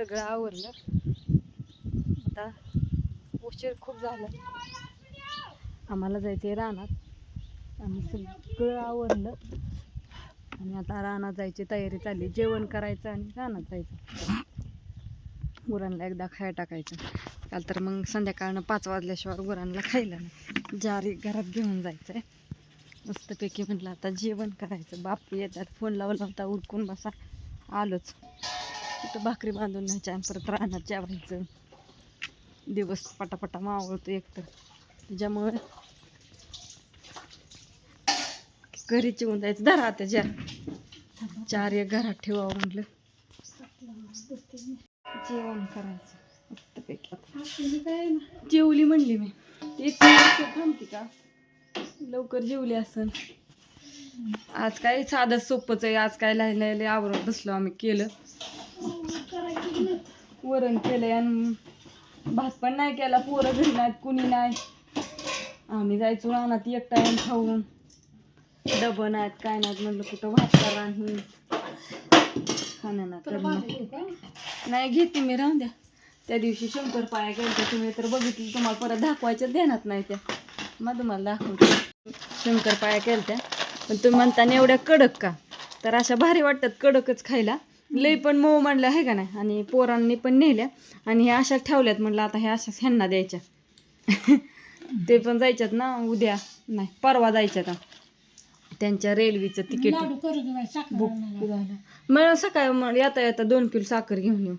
सगळं आवरलं. आता उशीर खूप झाला. आम्हाला जायचं आहे रानात. आम्ही सगळं आवरलं. आणि आता रानात जायची तयारी चालली. जेवण करायचं आणि रानात जायचं. गुरांना एकदा खाया टाकायचं. काल तर मग संध्याकाळनं पाच वाजल्याशिवाय गुरांना खायला नाही. जारी घरात घेऊन जायचं आहे मस्तपैकी म्हटलं आता जेवण करायचं. बापू येतात. फोन लावला होता उरकून बसा. आलोच. तिथं भाकरी बांधून न्यायच्या आणि परत राहणार जेवायचं. दिवस पटापटा मावळतो एकतर त्याच्यामुळे घरी चिवून जायचं. धरा त्याच्या चार एक घरात ठेवावं म्हटलं जेवण करायचं. मस्तपैकी जेवली म्हणली मी. एक थांबते का? लवकर जेवली असन. आज काय साधं सोपंच आहे. आज काय लहान लाईन आवरत बसलो आम्ही केलं. वरण केलंय आणि भात पण नाही केला पोरं घरी नाहीत कुणी नाही. आम्ही जायचो रानात एक टाइम खाऊन. डबं नाहीत काय नाहीत म्हणलं कुठं भात करा नाही घेते मी राहून द्या. त्या दिवशी शंकर पाया गेल्या तुम्ही तर बघितलं तुम्हाला परत दाखवायच्या ध्यानात नाही त्या. मग तुम्हाला दाखवते. शंकर पाया केल्या पण तुम्ही म्हणताना एवढ्या कडक का? तर अशा भारी वाटतात कडकच खायला. लई पण मऊ म्हणल्या आहे का नाही? आणि पोरांनी पण नेल्या. आणि ह्या अशा ठेवल्यात म्हणलं आता ह्या अशाच ह्यांना द्यायच्या. ते पण जायच्यात ना उद्या. नाही परवा जायच्यात. त्यांच्या रेल्वेचं तिकीट बुक मग सकाळी मग येता येता दोन किलो साखर घेऊन येऊ.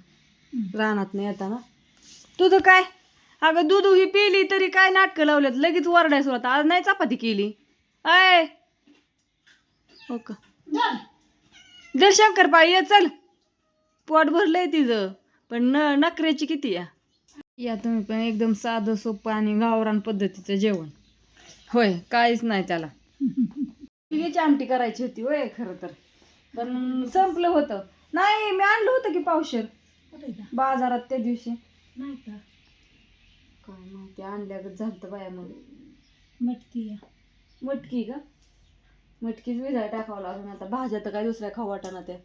रानात नाही येताना. तुझं काय? अगं दूध ही पिली तरी काय नाटकं लावल्यात? लगेच वरडाय सुरुवात. आज नाही चपाती केली. आय! हो का? दर शंकरपाळी ये चल. पोट भरलंय तिचं. पण न नखऱ्याची किती या? या तुम्ही पण एकदम साधं सोपं आणि गावरान पद्धतीचं जेवण. होय काहीच नाही त्याला. पिलीची आमटी करायची होती होय खरं तर. पण संपलं होतं. नाही मी आणलं होतं की पावशर. बाजारात त्या दिवशी. काय माहिती आणल्यागत झालं बाया मग. मटकी मटकी का? मटकीच विजाय टाकावं लागून आता भाज्या तर काय दुसऱ्या खाऊ वाटाना त्या.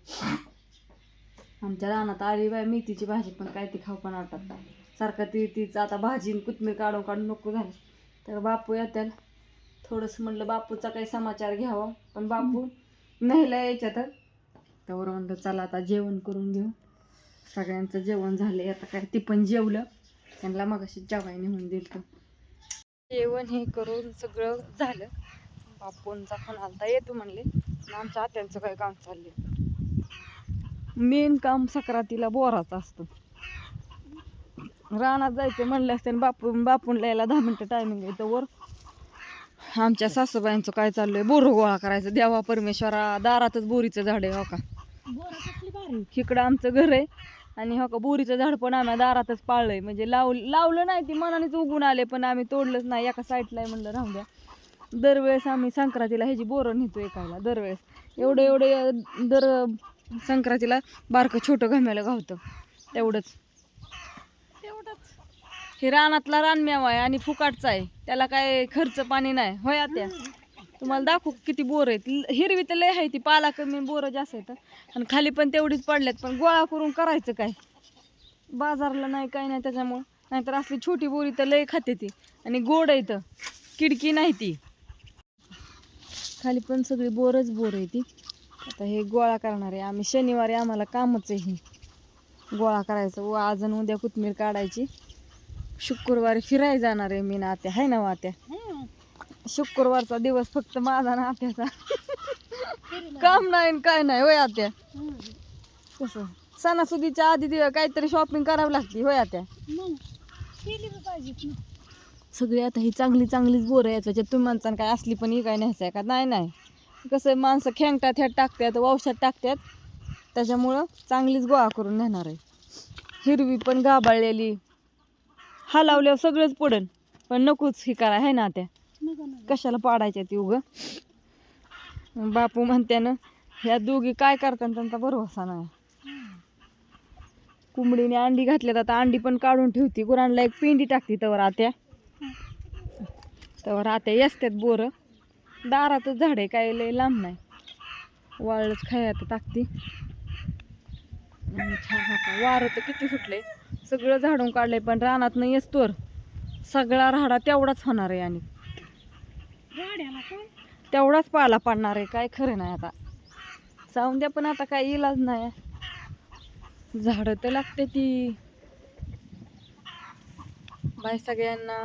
आमच्या रानात आली बाय मेथीची भाजी पण काय ती खाऊ पण वाटत सारखं ती तीच आता भाजी आणि कोथमीर काढून काढून नको झाली. तर बापू येत्याल. थोडंसं म्हणलं बापूचा काही समाचार घ्यावा पण बापू नाहीला यायच्या तर त्यावर म्हणलं चला आता जेवण करून घेऊ. सगळ्यांचं जेवण झालं आता काय ती पण जेवलं. त्यांना मग अशी जेवाय नेऊन दिलं तर जेवण हे करून सगळं झालं. बापूंचा फोन आलता येतो म्हणले. आमच्या आत्यांचं काय काम चाललं मेन काम सक्रातीला बोराचं असतं. रानात जायचं म्हणलं असतं बापू बापून यायला दहा मिनटं टायमिंग आहे वर. आमच्या सासूबाईंचं काय चाललंय? बोर गोळा करायचं. देवा परमेश्वरा दारातच बोरीचं झाड आहे हो का? इकडं आमचं घर आहे आणि हो का बोरीचं झाड पण आम्ही दारातच पाळलंय. म्हणजे लाव लावलं नाही ती मनानेच उगून आले पण आम्ही तोडलंच नाही. एका साईडला आहे म्हणलं राहून द्या. दरवेळेस आम्ही संक्रांतीला ह्याची बोरं नेतो एकाला दरवेळेस. एवढं एवढं दर संक्रांतीला बारकं छोटं घाम्याला गावतं. तेवढंच तेवढंच हे रानातला रानमेवा आहे आणि फुकाटचा आहे. त्याला काय खर्च पाणी नाही. होय आत्या? तुम्हाला दाखवू किती बोर आहेत? हिरवी तर लय आहे ती. पाला कमी बोरं जास्त आहेत. आणि खाली पण तेवढीच पडल्यात. पण गोळा करून करायचं काय? बाजारला नाही काय नाही त्याच्यामुळं. नाहीतर असली छोटी बोरी तर लय खाते ती. आणि गोड आहे तर किडकी नाही ती. खाली पण सगळी बोरच बोर आहे ती. आता हे गोळा करणार आहे. आम्ही शनिवारी आम्हाला कामच आहे हे. गोळा करायचं. व आज उद्या कोथमीर काढायची. शुक्रवारी फिरायला जाणार आहे मी ना आत्या हाय ना आत्या शुक्रवारचा दिवस फक्त माझा ना आत्याचा. काम नाही न काय नाही. होय आत्या? कसं? सणासुदीच्या आधी दिवस काहीतरी शॉपिंग करावी लागते. होय आत्या? पाहिजे सगळी आता ही चांगली चांगलीच बोरं आहे त्याच्यात तुम्ही म्हणता काय असली पण ही काय न्यायचं आहे का? नाही नाही. कसं आहे, माणसं खेंगटात ह्यात टाकतात औषध टाकतात त्याच्यामुळं चांगलीच गोळा करून नेणार आहे. हिरवी पण गाभाळलेली हलावल्यावर सगळंच पडन पण नकोच ही करा आहे ना त्या. कशाला पाडायच्या ती उग? बापू म्हणत्यानं ह्या दोघी काय करतात त्यांचा भरवसा नाही. कोंबडीने अंडी घातल्यात आता अंडी पण काढून ठेवती. गुरांना एक पिंडी टाकती तवर आत्या. तवर आत्या येसतात बोरं. दारातच झाडे काय लय लांब नाही. वाळच खायला टाकती. छान वारं तर किती सुटले सगळं झाडून काढलंय पण रानात नाही तोर. सगळा राहडा तेवढाच होणार आहे आणि. तेवढाच पाला पडणार आहे काय खरं नाही आता. जाऊन द्या पण आता काय इलाज नाही. झाडं तर लागते ती. बाय सगळ्यांना.